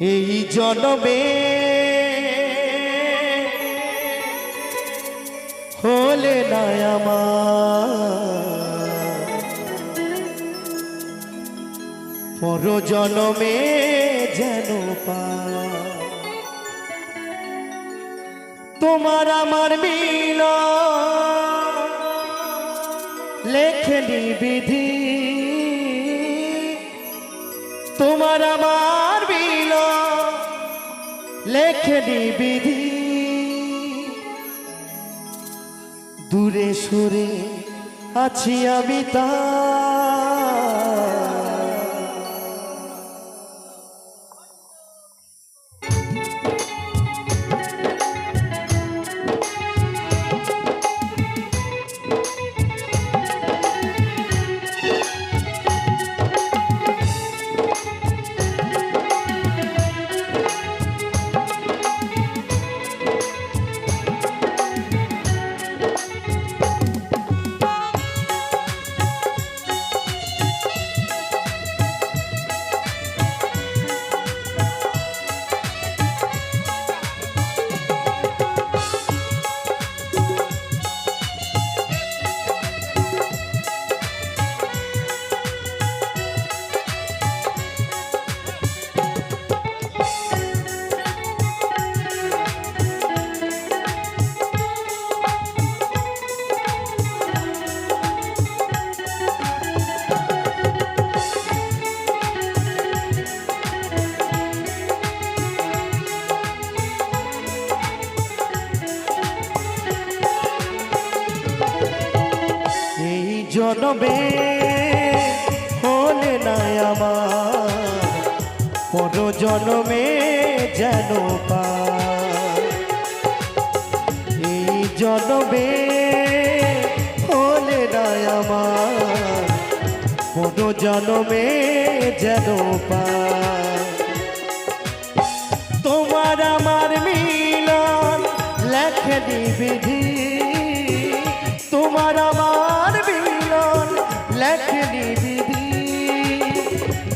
এই জনমে হলে না আমার। পর জনমে যেন তোমার আমার মিল। লেখনি বিধি। তোমার আমার লেখনি বিধি। দূরে সরে আছি আমি তা জনমে হলে না আমার। জনমে যেন পা এই জনমে হলে না আমার। পর জনমে যেন পা তোমার আমার মিলন লেখনি বিধি তোমার আমার লেখনি বিধি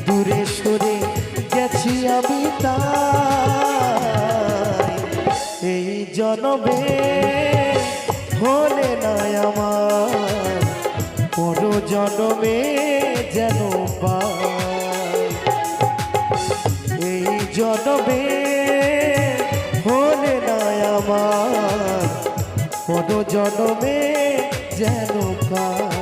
দূরে সরে গেছি আমি তাই এই জনমে হলে না আমার পর জনমে যেন পাই এই জনমে হলে না আমার কোন জনমে যেন পাই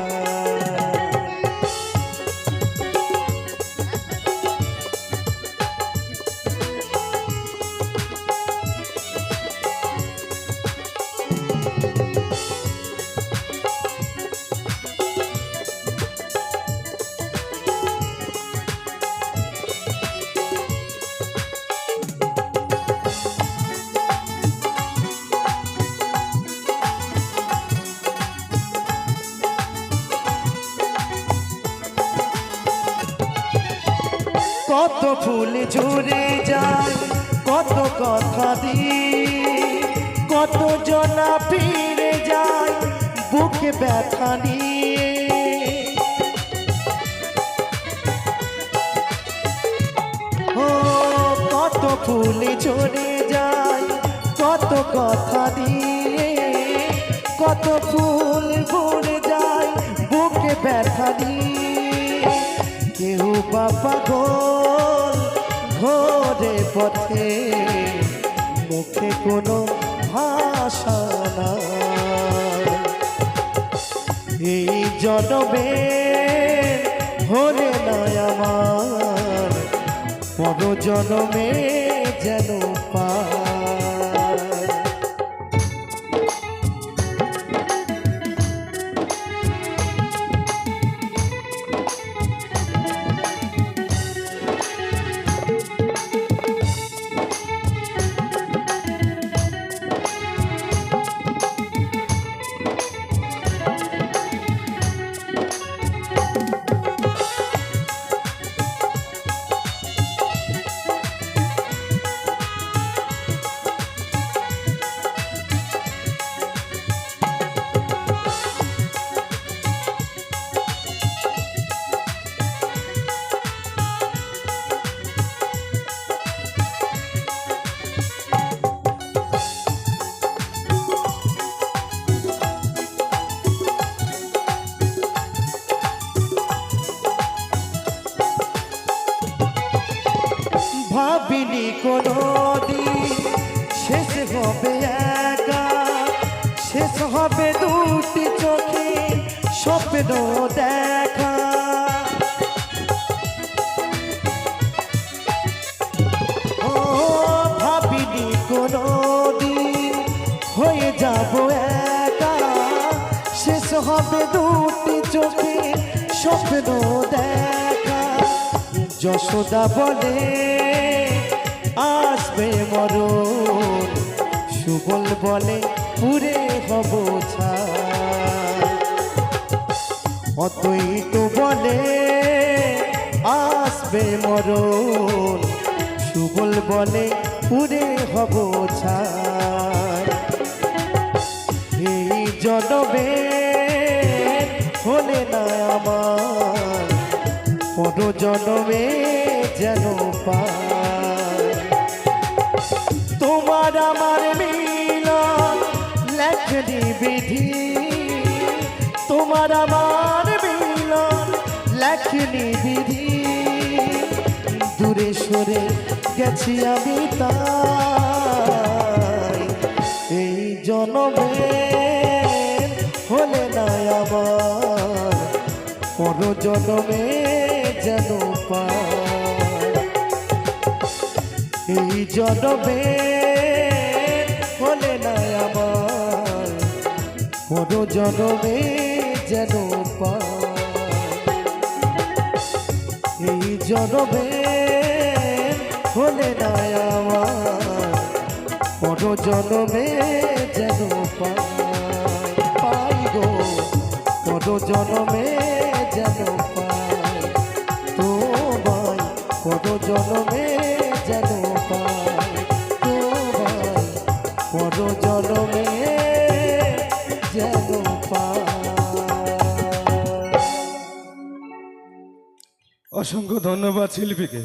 ফুল ঝরে যায়। কত কথা দিয়ে, কত জনা ফিরে যায়। বুকে ব্যথা নিয়ে। ও, কত ফুল ঝরে যায়, কত কথা দিয়ে। কত ফুল ভরে যায়, বুকে ব্যথা দিয়ে কেউ বাবা গোল ঘোরে পথে মুখে কোনো ভাষা না এই জনমে হলে নয় আমার পর জনমে যেন ভাবিনি কোনো দিন শেষ হবে একা, শেষ হবে দুটি চোখে স্বপ্ন দেখা। ও, ভাবিনি কোনো দিন হয়ে যাব একা। শেষ হবে দুটি চোখে স্বপ্ন দেখা। যশোদা বলে আসবে মরণ। সুবল বলে পুরে হব অতই তো বলে, আসবে মরণ। সুবল বলে পুরে হব এই জনবে হলে না আমার পর জনমে যেন পায় তোমার আমার মিলন লেখনি বিধি। তোমার আমার মিলন লেখনি বিধি। দূরে সরে গেছি আমি তাই। এই জনমে হলে না আমার পর জনমে যেন পায় এই জনমে হলে না আমার। পর জনমে যেন এই জনমে হলে না আমার। পর জনমে যেন পাই গো পর জনমে যেন পাই জনমে অসংখ্য ধন্যবাদ শিল্পীকে